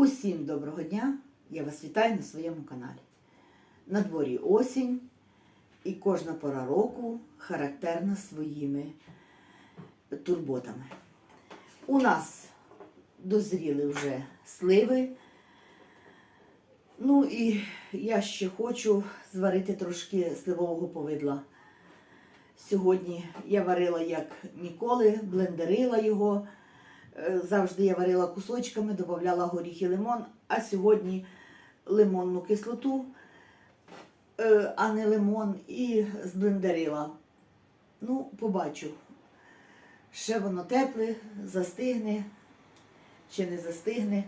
Усім доброго дня! Я вас вітаю на своєму каналі. На дворі осінь, і кожна пора року характерна своїми турботами. У нас дозріли вже сливи. Ну і я ще хочу зварити трошки сливового повидла. Сьогодні я варила як ніколи, блендерила його. Завжди я варила кусочками, додавала горіх і лимон, а сьогодні лимонну кислоту, е, а не лимон, і зблендерила. Ну, побачу. Ще воно тепле, застигне чи не застигне.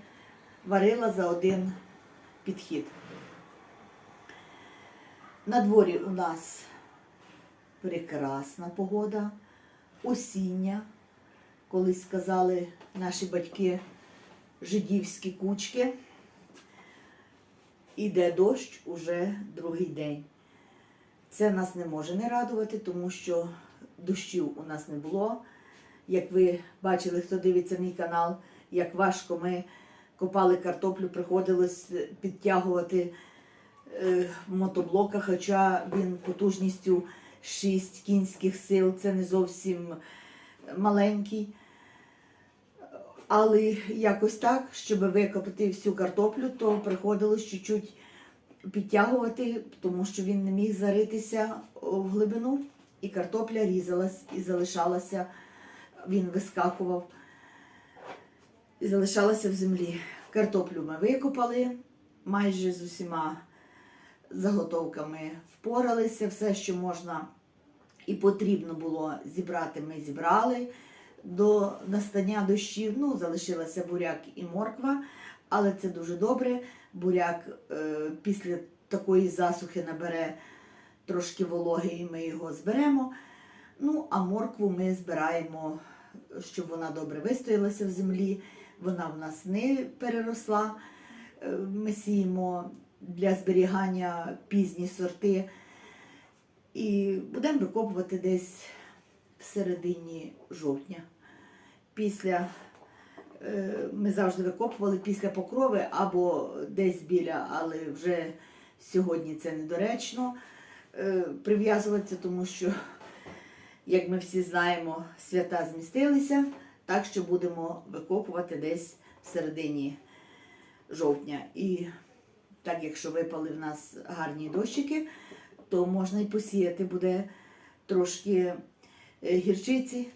Варила за один підхід. На дворі у нас прекрасна погода, осіння. Колись сказали наші батьки жидівські кучки. Іде дощ уже другий день. Це нас не може не радувати, тому що дощів у нас не було. Як ви бачили, хто дивиться мій канал, як важко ми копали картоплю, приходилось підтягувати е, мотоблока, хоча він потужністю 6 кінських сил, це не зовсім маленький. Але якось так, щоб викопати всю картоплю, то приходилось чуть-чуть підтягувати, тому що він не міг заритися в глибину, і картопля різалась і залишалася, він вискакував і залишалася в землі. Картоплю ми викопали, майже з усіма заготовками впоралися, все, що можна і потрібно було зібрати, ми зібрали до настання дощів. Ну, залишилася буряк і морква, але це дуже добре. Буряк е, після такої засухи набере трошки вологи, і ми його зберемо. Ну, а моркву ми збираємо, щоб вона добре вистоялася в землі. Вона в нас не переросла. Е, Ми сіємо для зберігання пізні сорти. І будемо викопувати десь в середині жовтня. Після е, ми завжди викопували після покрови або десь біля, але вже сьогодні це недоречно е, прив'язуватися, тому що, як ми всі знаємо, свята змістилися, так що будемо викопувати десь в середині жовтня. І так, якщо випали в нас гарні дощики, то можна і посіяти буде трошки гірчиці.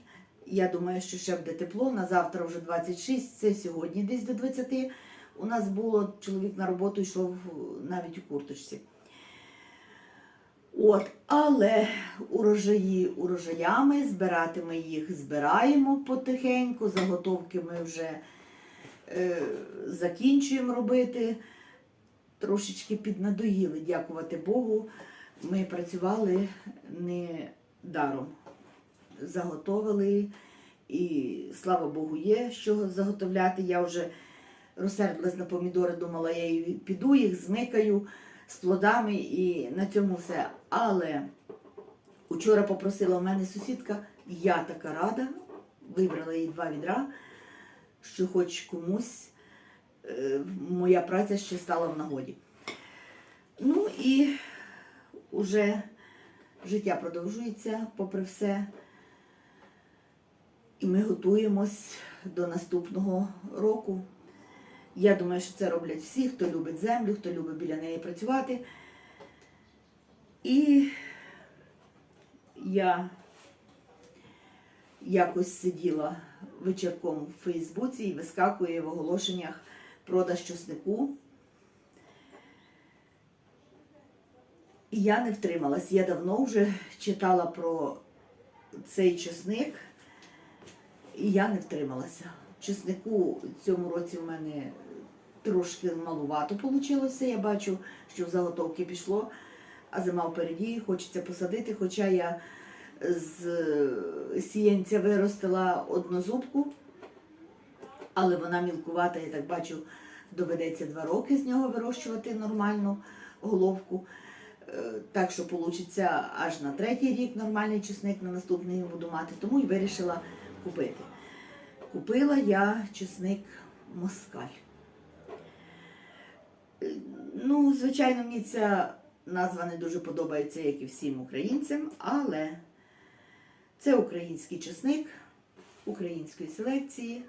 Я думаю, що ще буде тепло. На завтра вже 26, це сьогодні десь до 20. У нас було чоловік на роботу йшов навіть у курточці. От, але урожаї урожаями, збирати ми їх збираємо потихеньку, заготовки ми вже е, закінчуємо робити. Трошечки піднадоїли, дякувати Богу. Ми працювали не даром. Заготовили, і слава Богу, є що заготовляти. Я вже розсердилась на помідори, думала, я і піду їх, змикаю з плодами і на цьому все. Але учора попросила в мене сусідка, я така рада, вибрала їй два відра, що хоч комусь е, моя праця ще стала в нагоді. Ну і вже життя продовжується попри все. І ми готуємось до наступного року. Я думаю, що це роблять всі, хто любить землю, хто любить біля неї працювати. І я якось сиділа вечірком в Фейсбуці і вискакує в оголошеннях продаж чеснику. І я не втрималась. Я давно вже читала про цей чесник, і я не втрималася. Чеснику цьому році в мене трошки малувато вийшло. Я бачу, що в заготовки пішло, а зима впереді, хочеться посадити. Хоча я з сіянця виростила однозубку, але вона мілкувата, я так бачу, доведеться два роки з нього вирощувати нормальну головку. Е, Так що вийде аж на третій рік нормальний чесник, на наступний буду мати, тому і вирішила купити. Купила я чесник москаль. Ну, звичайно, мені ця назва не дуже подобається, як і всім українцям, але це український чесник української селекції.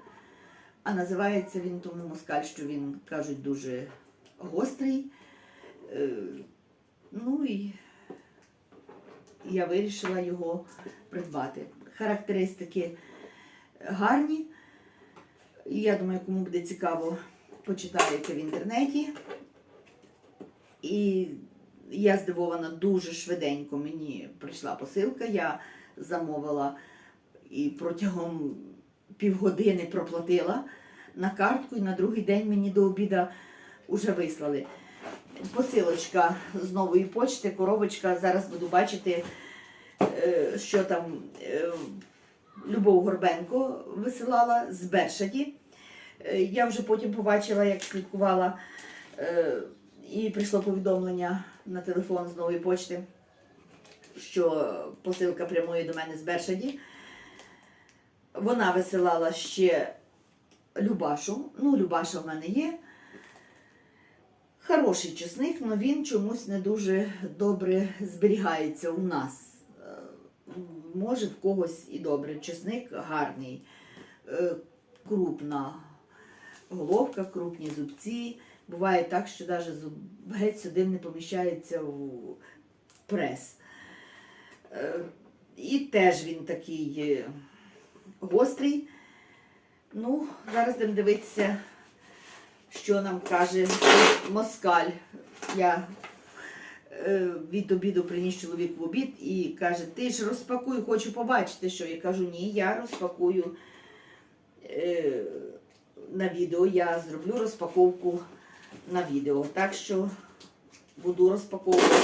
А називається він тому москаль, що він, кажуть, дуже гострий. Е, Ну і я вирішила його придбати. Характеристики гарні. Я думаю, кому буде цікаво, почитаєте в інтернеті. І я здивована дуже швиденько. Мені прийшла посилка. Я замовила і протягом півгодини проплатила на картку, і на другий день мені до обіда вже вислали. Посилочка з нової почти, коробочка. Зараз буду бачити, е, що там е, Любов Горбенко висилала з Бершаді. Е, Я вже потім побачила, як слідкувала, е, і прийшло повідомлення на телефон з нової почти, що посилка прямує до мене з Бершаді. Вона висилала ще Любашу. Ну, Любаша в мене є. Хороший чесник, але він чомусь не дуже добре зберігається у нас. Може, в когось і добре. Чесник гарний, Е, крупна головка, крупні зубці. Буває так, що навіть зуб геть один не поміщається в прес. Е, І теж він такий е, гострий. Ну, зараз будемо дивитися, що нам каже москаль. Я від обіду приніс чоловік в обід і каже, ти ж розпакуй, хочу побачити, що. Я кажу, ні, я розпакую е, на відео, я зроблю розпаковку на відео. Так що буду розпаковувати.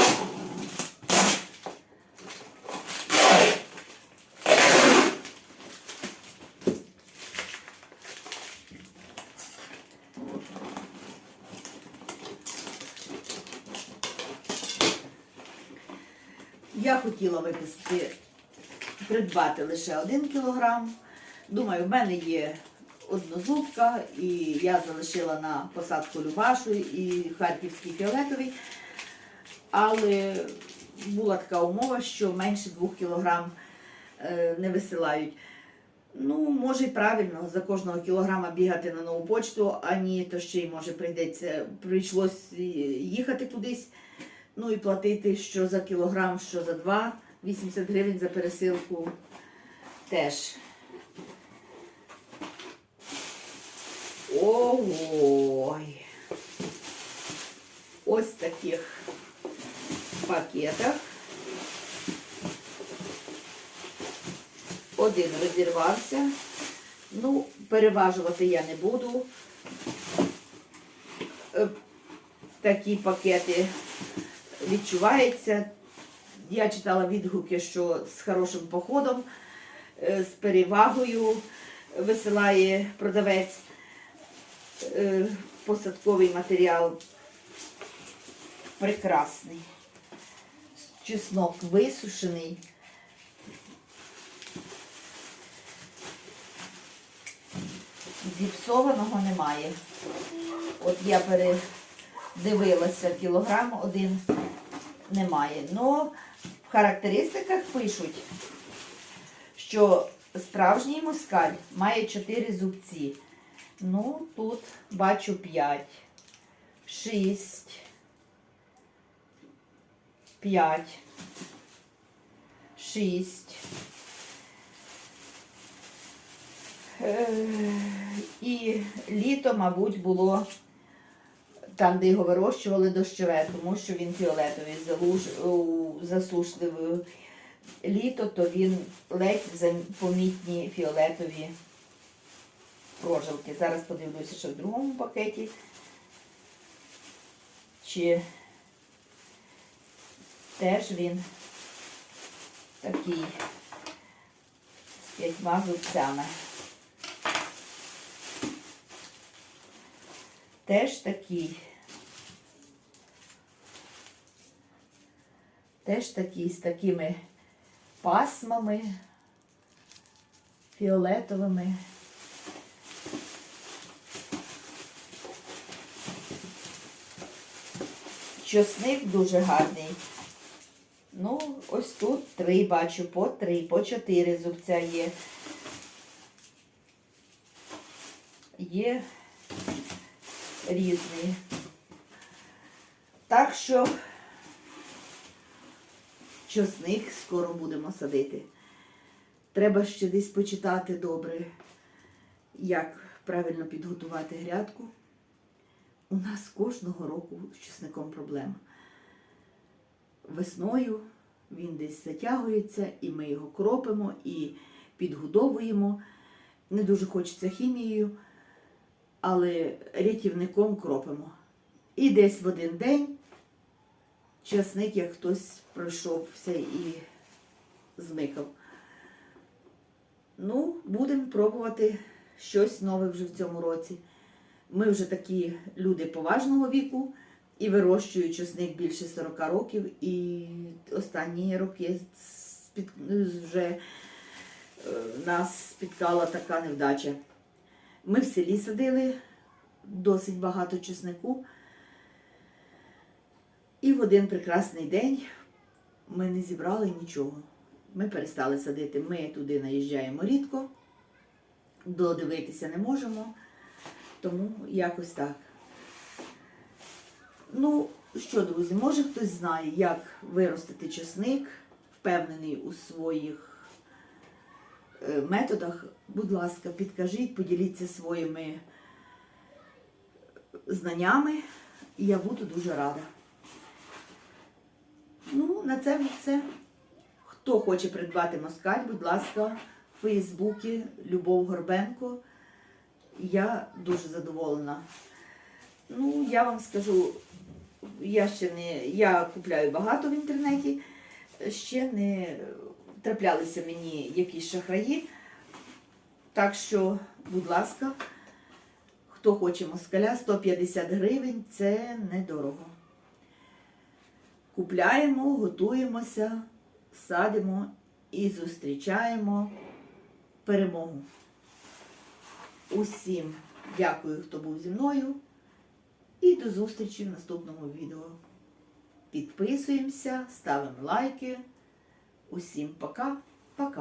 Я хотіла виписати, придбати лише один кілограм. Думаю, в мене є однозубка, і я залишила на посадку Любашу і Харківський фіолетовий. Але була така умова, що менше двох кілограм е, не висилають. Ну, може, і правильно за кожного кілограма бігати на нову почту, а ні, то ще й може прийдеться, прийшлось їхати кудись. Ну і платити що за кілограм, що за два. 80 гривень за пересилку теж. Ой. Ось таких пакетах. Один розірвався. Ну, переважувати я не буду. Е, Такі пакети відчувається. Я читала відгуки, що з хорошим походом, е, з перевагою висилає продавець е, посадковий матеріал. Прекрасний. Чеснок висушений. Зіпсованого немає. От я передивилася кілограм один немає. Но в характеристиках пишуть, що справжній москаль має 4 зубці. Ну, тут бачу 5, 6, 5, 6. Е, І літо, мабуть, було там, де його вирощували дощове, тому що він фіолетовий, залуж, у засушливе літо, то він ледь зам- помітні фіолетові прожилки. Зараз подивлюся, що в другому пакеті. Чи теж він такий з п'ятьма зубцями. Теж такий. Теж такий з такими пасмами фіолетовими. Чосник дуже гарний. Ну, ось тут три бачу, по три, по чотири зубця є. Є різні. Так що чосник скоро будемо садити. Треба ще десь почитати добре, як правильно підготувати грядку. У нас кожного року з чесником проблема. Весною він десь затягується, і ми його кропимо і підгодовуємо. Не дуже хочеться хімією, але рятівником кропимо. І десь в один день часник, як хтось пройшов все і змикав. Ну, будемо пробувати щось нове вже в цьому році. Ми вже такі люди поважного віку і вирощують чесник більше 40 років. І останні роки вже е, нас спіткала така невдача. Ми в селі садили досить багато чеснику. І в один прекрасний день ми не зібрали нічого. Ми перестали садити. Ми туди наїжджаємо рідко, додивитися не можемо. Тому якось так. Ну, що, друзі, може хтось знає, як виростити чесник, впевнений у своїх е, методах. Будь ласка, підкажіть, поділіться своїми знаннями, я буду дуже рада. На це все. Хто хоче придбати москаль, будь ласка, в Фейсбуці Любов Горбенко. Я дуже задоволена. Ну, я вам скажу, я ще не. Я купляю багато в інтернеті, ще не траплялися мені якісь шахраї. Так що, будь ласка, хто хоче москаля, 150 гривень це недорого. Купляємо, готуємося, садимо і зустрічаємо перемогу. Усім дякую, хто був зі мною. І до зустрічі в наступному відео. Підписуємося, ставимо лайки. Усім пока-пока.